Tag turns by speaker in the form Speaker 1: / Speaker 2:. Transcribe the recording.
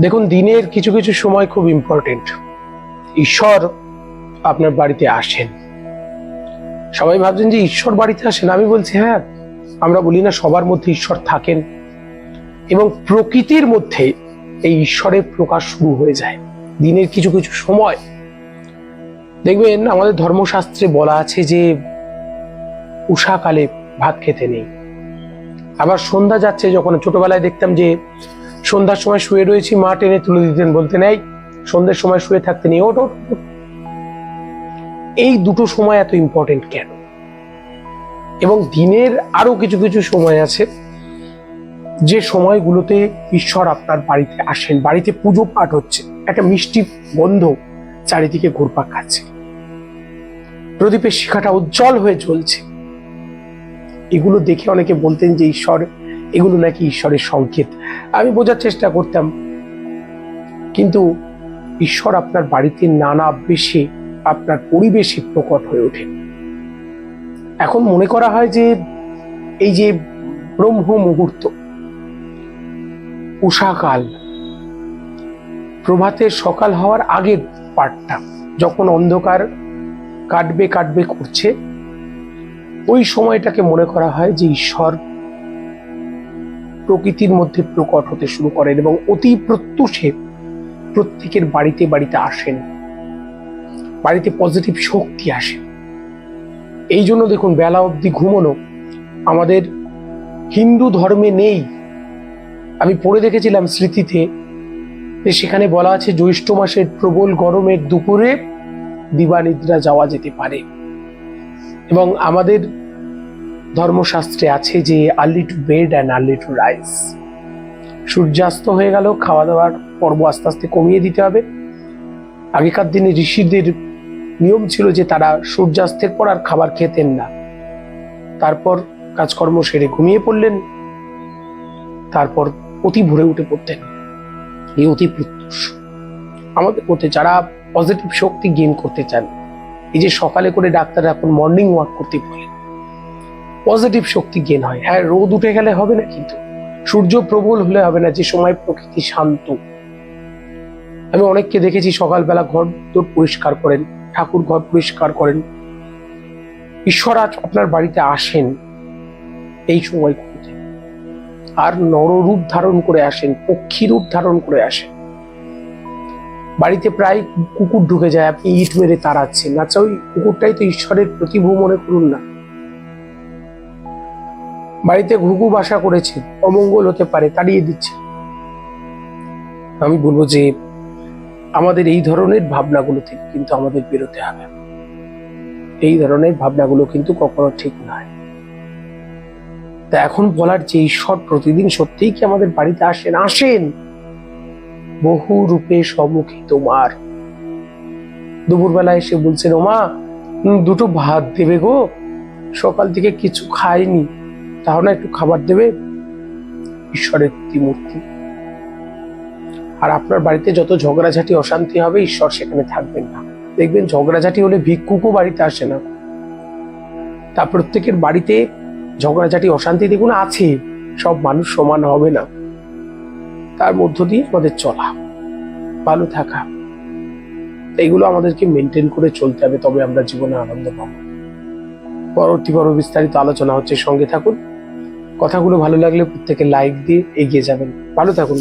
Speaker 1: দেখুন, দিনের কিছু কিছু সময় খুব ইম্পর্টেন্ট ঈশ্বর আপনার বাড়িতে আসেন। সবাই ভাবছেন যে ঈশ্বর বাড়িতে আসেন। আমি বলছি হ্যাঁ আমরা বলি না সবার মধ্যে ঈশ্বর থাকেন। এবং প্রকৃতির মধ্যে এই ঈশ্বরের প্রকাশ শুরু হয়ে যায়। দিনের কিছু কিছু সময়। দেখবেন, আমাদের ধর্মশাস্ত্রে বলা আছে যে উষাকালে ভাত খেতে নেই। আবার সন্ধ্যা যাচ্ছে, যখন ছোটবেলায় দেখতাম যে সন্ধ্যার সময় শুয়ে রয়েছি মা টেনে তুলে দিতেন বলতে নেই সন্ধ্যের সময় শুয়ে থাকতে ওট, ওট। এই দুটো সময় এত ইম্পর্টেন্ট কেন? এবং দিনের আরও কিছু কিছু সময় আছে যে সময়গুলোতে ঈশ্বর আপনার বাড়িতে আসেন বাড়িতে পুজো পাঠ হচ্ছে একটা মিষ্টি গন্ধ চারিদিকে ঘুরপাক খাচ্ছে। প্রদীপের শিখাটা উজ্জ্বল হয়ে চলছে। এগুলো দেখে অনেকে বলতেন যে ঈশ্বর এগুলো নাকি ঈশ্বরের সংকেত। আমি বোঝার চেষ্টা করতাম। কিন্তু ঈশ্বর আপনার বাড়িতে নানা বেশে আপনার পরিবেশে প্রকট হয়ে ওঠে। এখন মনে করা হয় যে এই যে ব্রহ্ম মুহূর্ত, উষাকাল, প্রভাতের সকাল হওয়ার আগের পার্টটা যখন অন্ধকার কাটবে কাটবে করছে, ওই সময়টাকে মনে করা হয় যে ঈশ্বর প্রকৃতির মধ্যে প্রকট হতে শুরু করেন এবং অতি প্রত্যুষে প্রত্যেকের বাড়িতে বাড়িতে আসেন। বাড়িতে পজিটিভ শক্তি আসে। এই জন্য দেখুন বেলা অবধি ঘুমোনো আমাদের হিন্দু ধর্মে নেই। আমি পড়ে দেখেছিলাম স্মৃতিতে যে সেখানে বলা আছে, জ্যৈষ্ঠ মাসের প্রবল গরমের দুপুরে দিবানিদ্রা যাওয়া যেতে পারে। এবং আমাদের ধর্মশাস্ত্রে আছে যে early to bed and early to rise সূর্যাস্ত হয়ে গেল খাওয়া দাওয়ার পর্ব আস্তে আস্তে কমিয়ে দিতে হবে। আগেকার দিনে ঋষিদের নিয়ম ছিল যে, তারা সূর্যাস্তের পর আর খাবার খেতেন না। তারপর কাজকর্ম সেরে ঘুমিয়ে পড়লেন। তারপর অতি ভোরে উঠে পড়তেন। এই অতি প্রত্যুষ। আমাদের মধ্যে যারা পজিটিভ শক্তি গেইন করতে চান, এই যে সকালে করে ডাক্তার এখন মর্নিং ওয়াক করতে বলে পজিটিভ শক্তি গেন হয়। হ্যাঁ রোদ উঠে গেলে হবে না কিন্তু। সূর্য প্রবল হলে হবে না, যে সময় প্রকৃতি শান্ত। আমি অনেককে দেখেছি সকালবেলা ঘর দোর পরিষ্কার করেন, ঠাকুর ঘর পরিষ্কার করেন। ঈশ্বর আজ আপনার বাড়িতে আসেন এই সময়গুলোতে আর নররূপ ধারণ করে আসেন, পক্ষী রূপ ধারণ করে আসেন। বাড়িতে প্রায় কুকুর ঢুকে যায়, আপনি ইট মেরে তাড়াচ্ছেন। আচ্ছা ওই কুকুরটাই তো ঈশ্বরের প্রতিভূ মনে করুন না। বাড়িতে ঘুঘু বাসা করেছে অমঙ্গল হতে পারে তাড়িয়ে দিচ্ছে। আমি বলব যে আমাদের এই ধরনের ভাবনাগুলো থেকে কিন্তু আমাদের বেরোতে হবে। এই ধরনের ভাবনাগুলো কিন্তু কখনো ঠিক নয়। তা এখন বলার যে ঈশ্বর প্রতিদিন সত্যিই কি আমাদের বাড়িতে আসেন? আসেন। বহু রূপে সম্মুখে তোমার। দুপুরবেলা এসে বলছেন ওমা উম, দুটো ভাত দেবে গো। সকাল থেকে কিছু খাইনি। তাহলে একটু খাবার দেবে ঈশ্বরের প্রতিমূর্তি আর আপনার বাড়িতে যত ঝগড়াঝাটি, অশান্তি হবে, ঈশ্বর সেখানে থাকবেন না। দেখবেন ঝগড়াঝাটি হলে ভিক্ষুকও বাড়িতে আসে না। তা প্রত্যেকের বাড়িতে ঝগড়াঝাটি, অশান্তি দেখুন, আছে। সব মানুষ সমান হবে না। তার মধ্য দিয়ে আমাদের চলা। ভালো থাকা। এইগুলো আমাদেরকে মেনটেন করে চলতে হবে, তবে আমরা জীবনে আনন্দ পাবো। পরবর্তী পর্ব বিস্তারিত আলোচনা হচ্ছে। সঙ্গে থাকুন। কথাগুলো ভালো লাগলে প্রত্যেকে লাইক দিয়ে এগিয়ে যাবেন। ভালো থাকুন।